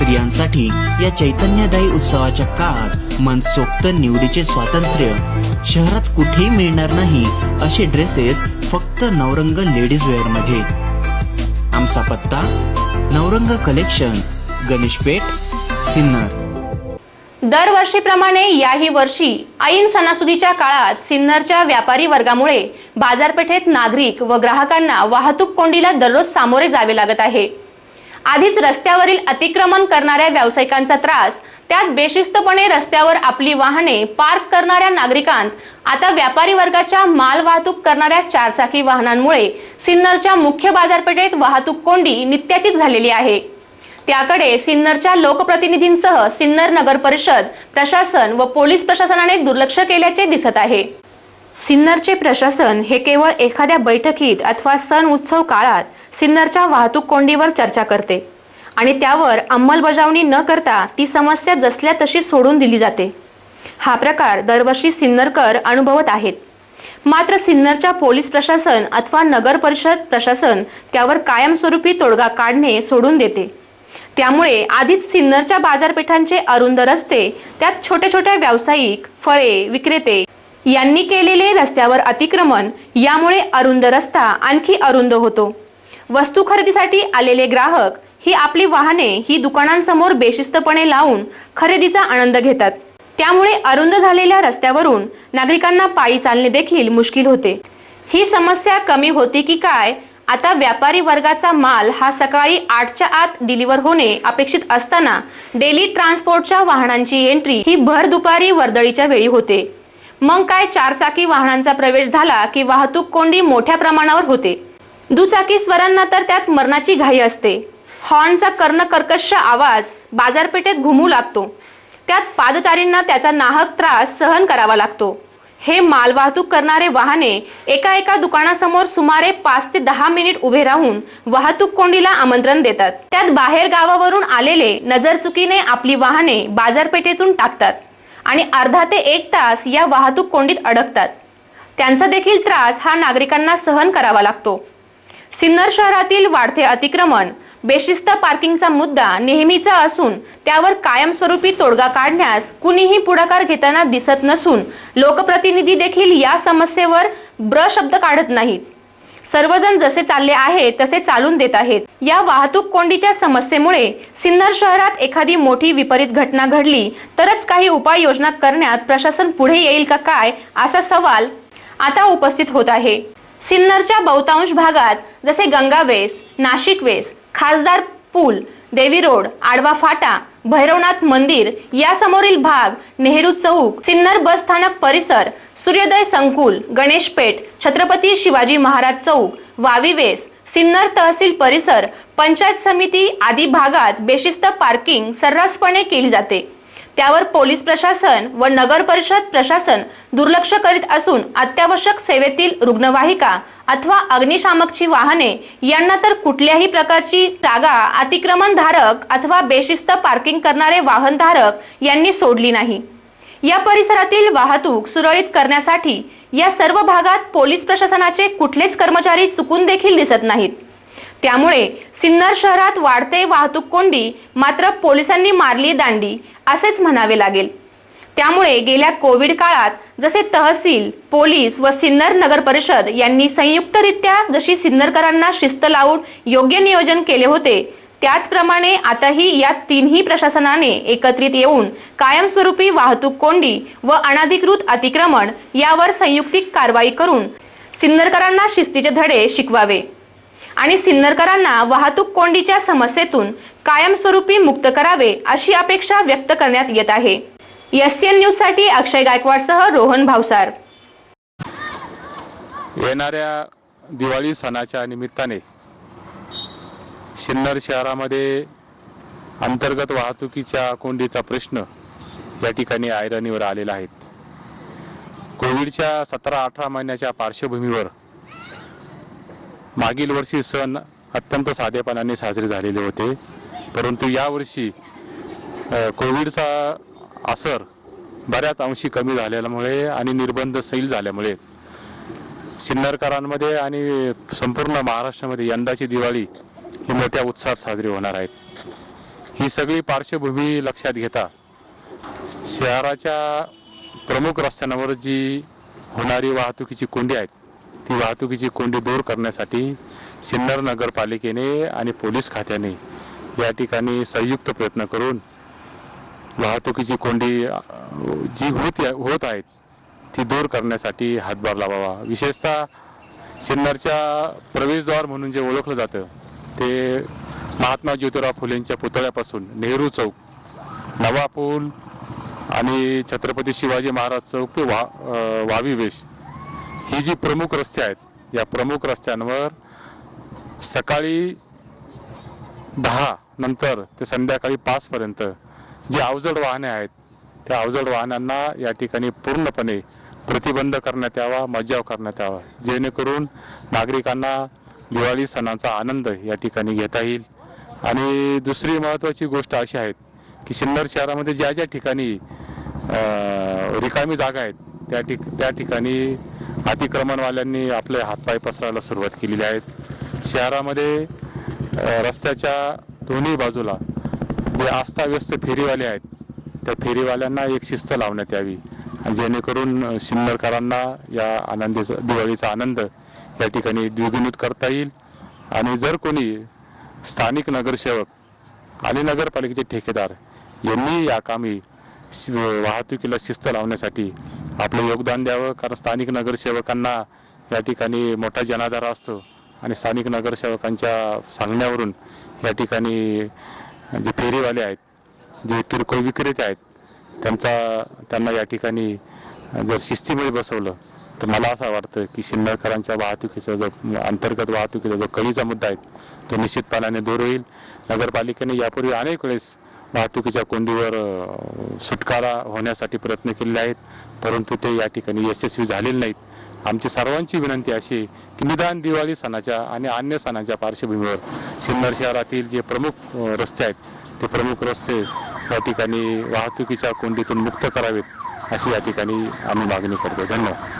स्त्रियांसाठी या चैतन्यदायी उत्सवाच्या काळात मनसोक्त निवडीचे स्वातंत्र्य. शहरात कुठेही मिळणार नाही असे ड्रेसेस फक्त नवरंग लेडीज वेअरमध्ये. आमचा पत्ता नवरंग कलेक्शन गणेशपेठ सिन्नर. दरवर्षीप्रमाणे याही वर्षी ऐन सणासुदीच्या काळात सिन्नरच्या व्यापारी वर्गामुळे बाजारपेठेत नागरिक व ग्राहकांना वाहतूक कोंडीला दररोज सामोरे जावे लागत आहे. आधीच रस्त्यावरील अतिक्रमण करणाऱ्या व्यावसायिकांचा त्रास त्यात बेशिस्तपणे रस्त्यावर आपली वाहने पार्क करणाऱ्या नागरिकांत आता व्यापारी वर्गाच्या माल वाहतूक करणाऱ्या चारचाकी वाहनांमुळे सिन्नरच्या मुख्य बाजारपेठेत वाहतूक कोंडी नित्याचीच झालेली आहे. त्याकडे सिन्नरच्या लोकप्रतिनिधींसह सिन्नर नगर परिषद प्रशासन व पोलीस प्रशासनाने दुर्लक्ष केल्याचे दिसत आहे. सिन्नरचे प्रशासन हे केवळ एखाद्या बैठकीत अथवा सण उत्सव काळात सिन्नरच्या वाहतूक कोंडीवर चर्चा करते आणि त्यावर अंमलबजावणी न करता ती समस्या जसल्या तशी सोडून दिली जाते. हा प्रकार दरवर्षी सिन्नरकर अनुभवत आहेत. मात्र सिन्नरच्या पोलीस प्रशासन अथवा नगर परिषद प्रशासन त्यावर कायमस्वरूपी तोडगा काढणे सोडून देते. त्यामुळे आधीच सिन्नरच्या बाजारपेठांचे अरुंद रस्ते त्यात छोट्या छोट्या व्यावसायिक फळे विक्रेते यांनी केलेले रस्त्यावर अतिक्रमण यामुळे अरुंद रस्ता आणखी अरुंद होतो. वस्तू खरेदीसाठी आलेले ग्राहक ही आपली वाहने ही दुकानांसमोर बेशिस्तपणे लावून खरेदीचा आनंद घेतात. त्यामुळे अरुंद झालेल्या रस्त्यावरून नागरिकांना पायी चालणे देखील मुश्किल होते. ही समस्या कमी होती की काय आता व्यापारी वर्गाचा माल हा सकाळी आठच्या आत डिलिव्हर होणे अपेक्षित असताना डेली ट्रान्सपोर्टच्या वाहनांची एंट्री ही भर दुपारी वर्दळीच्या वेळी होते. मग काय चारचाकी वाहनांचा प्रवेश झाला की वाहतूक कोंडी मोठ्या प्रमाणावर होते. दुचाकी स्वरांना तर त्यात मरणाची घाई असते. हॉर्नचा कर्णकर्कश आवाज बाजारपेठेत घुमू लागतो. त्यात पादचारींना त्याचा नाहक त्रास सहन करावा लागतो. हे माल वाहतूक करणारे वाहने एका एका दुकानासमोर सुमारे पाच ते दहा मिनिट उभे राहून वाहतूक कोंडीला आमंत्रण देतात. त्यात बाहेर गावावरून आलेले नजरचुकीने आपली वाहने बाजारपेठेतून टाकतात. आणि अर्धा ते एक तास या वाहतूक कोंडीत अडकतात. त्यांचा देखील त्रास हा नागरिकांना सहन करावा लागतो. सिन्नर शहरातील वाढते अतिक्रमण बेशिस्त पार्किंगचा मुद्दा नेहमीचा असून त्यावर कायमस्वरूपी तोडगा काढण्यास कुणीही पुढाकार घेताना दिसत नसून लोकप्रतिनिधी देखील या समस्येवर ब्र शब्द काढत नाहीत. सर्वजण जसे चालले आहे तसे चालून देत आहेत. या वाहतूक कोंडीच्या समस्येमुळे सिन्नर शहरात एखादी मोठी विपरीत घटना घडली तरच काही उपाययोजना करण्यात प्रशासन पुढे येईल का काय असा सवाल आता उपस्थित होत आहे. सिन्नरच्या बहुतांश भागात जसे गंगावेस नाशिक वेस खासदार पूल देवी रोड आडवा फाटा भैरवनाथ मंदिर यासमोरील भाग नेहरू चौक सिन्नर बस स्थानक परिसर सूर्योदय संकुल गणेशपेठ छत्रपती शिवाजी महाराज चौक वावी वेस सिन्नर तहसील परिसर पंचायत समिती आदी भागात बेशिस्त पार्किंग सर्रासपणे केली जाते. त्यावर पोलीस प्रशासन व नगर परिषद प्रशासन दुर्लक्ष करीत असून अत्यावश्यक सेवेतील रुग्णवाहिका अथवा अग्निशामकची वाहने यांना तर कुठल्याही प्रकारची जागा अतिक्रमण धारक अथवा बेशिस्त पार्किंग करणारे वाहनधारक यांनी सोडली नाही. या परिसरातील वाहतूक सुरळीत करण्यासाठी या सर्व भागात पोलीस प्रशासनाचे कुठलेच कर्मचारी चुकून देखील दिसत नाहीत. त्यामुळे सिन्नर शहरात वाढते वाहतूक कोंडी मात्र पोलिसांनी मारली दांडी असेच म्हणावे लागेल. त्यामुळे गेल्या कोविड काळात जसे तहसील पोलीस व सिन्नर नगर परिषद यांनी संयुक्तरित्या जशी सिन्नरकरांना शिस्त लावून योग्य नियोजन केले होते त्याचप्रमाणे आताही या तिन्ही प्रशासनाने एकत्रित येऊन कायमस्वरूपी वाहतूक कोंडी व अनाधिकृत अतिक्रमण यावर संयुक्तिक कारवाई करून सिन्नरकरांना शिस्तीचे धडे शिकवावे. आणि सिन्नरकरांना वाहतूक कोंडीच्या समस्येतून कायमस्वरूपी मुक्त करावे अशी अपेक्षा व्यक्त करण्यात येत आहे. एस एन न्यूजसाठी अक्षय गायकवाडसह रोहन भावसार. येणाऱ्या दिवाळी सणाच्या निमित्ताने सिन्नर शहरामध्ये अंतर्गत वाहतुकीच्या कोंडीचा प्रश्न या ठिकाणी आयरणीवर आलेला आहेत कोविडच्या सतरा अठरा महिन्याच्या पार्श्वभूमीवर मागील वर्षी सण अत्यंत साधेपणाने साजरे झालेले होते. परंतु यावर्षी कोविडचा असर बऱ्याच अंशी कमी झाल्यामुळे आणि निर्बंध सैल झाल्यामुळे सिन्नरकरांमध्ये आणि संपूर्ण महाराष्ट्रामध्ये यंदाची दिवाळी ही मोठ्या उत्साहात साजरी होणार आहेत ही सगळी पार्श्वभूमी लक्षात घेता शहराच्या प्रमुख रस्त्यांवर जी होणारी वाहतुकीची कोंडी आहेत ती वाहतुकीची कोंडी दूर करण्यासाठी सिन्नर नगरपालिकेने आणि पोलीस खात्याने या ठिकाणी संयुक्त प्रयत्न करून वाहतुकीची कोंडी जी होत होत आहेत ती दूर करण्यासाठी हातभार लावावा. विशेषतः सिन्नरच्या प्रवेशद्वार म्हणून जे ओळखलं जातं ते महात्मा ज्योतिराव फुलेंच्या पुतळ्यापासून नेहरू चौक नवा पूल आणि छत्रपती शिवाजी महाराज चौक ते वा वावी वेश ही जी प्रमुख रस्ते आहेत या प्रमुख रस्त्यांवर सकाळी दहा नंतर ते संध्याकाळी पाचपर्यंत जी अवजड वाहने आहेत त्या अवजड वाहनांना या ठिकाणी पूर्णपणे प्रतिबंध करण्यात यावा मज्जाव करण्यात यावा. जेणेकरून नागरिकांना दिवाळी सणाचा आनंद या ठिकाणी घेता येईल. आणि दुसरी महत्त्वाची गोष्ट अशी आहे की सिन्नर शहरामध्ये ज्या ज्या ठिकाणी रिकामी जागा आहेत त्या ठिक त्या ठिकाणी अतिक्रमणवाल्यांनी आपले हातपाय पसरायला सुरुवात केलेली आहेत. शहरामध्ये रस्त्याच्या दोन्ही बाजूला जे आस्थाव्यस्त फेरीवाले आहेत त्या फेरीवाल्यांना एक शिस्त लावण्यात यावी. जेणेकरून सिन्नरकरांना या आनंदीचा दिवाळीचा आनंद या ठिकाणी द्विगुणित करता येईल. आणि जर कोणी स्थानिक नगरसेवक आणि नगरपालिकेचे ठेकेदार यांनी या कामी शि- वाहतुकीला शिस्त लावण्यासाठी आपलं योगदान द्यावं कारण स्थानिक नगरसेवकांना या ठिकाणी मोठा जनाधार असतो. आणि स्थानिक नगरसेवकांच्या सांगण्यावरून या ठिकाणी जे फेरीवाले आहेत जे किरकोळ विक्रेते आहेत त्यांचा त्यांना या ठिकाणी जर शिस्तीमध्ये बसवलं तर मला असं वाटतं की सिन्नरकरांच्या वाहतुकीचा जो अंतर्गत वाहतुकीचा जो कळीचा मुद्दा आहे तो निश्चितपणाने दूर होईल. नगरपालिकेने यापूर्वी अनेक वेळेस वाहतुकीच्या कोंडीवर सुटकारा होण्यासाठी प्रयत्न केलेले आहेत परंतु ते या ठिकाणी यशस्वी झालेले नाहीत. आमची सर्वांची विनंती अशी की निदान दिवाळी सणाच्या आणि अन्य सणाच्या पार्श्वभूमीवर सिन्नर शहरातील जे प्रमुख रस्ते आहेत ते प्रमुख रस्ते या ठिकाणी वाहतुकीच्या कोंडीतून मुक्त करावेत अशी या ठिकाणी आम्ही मागणी करतो. धन्यवाद.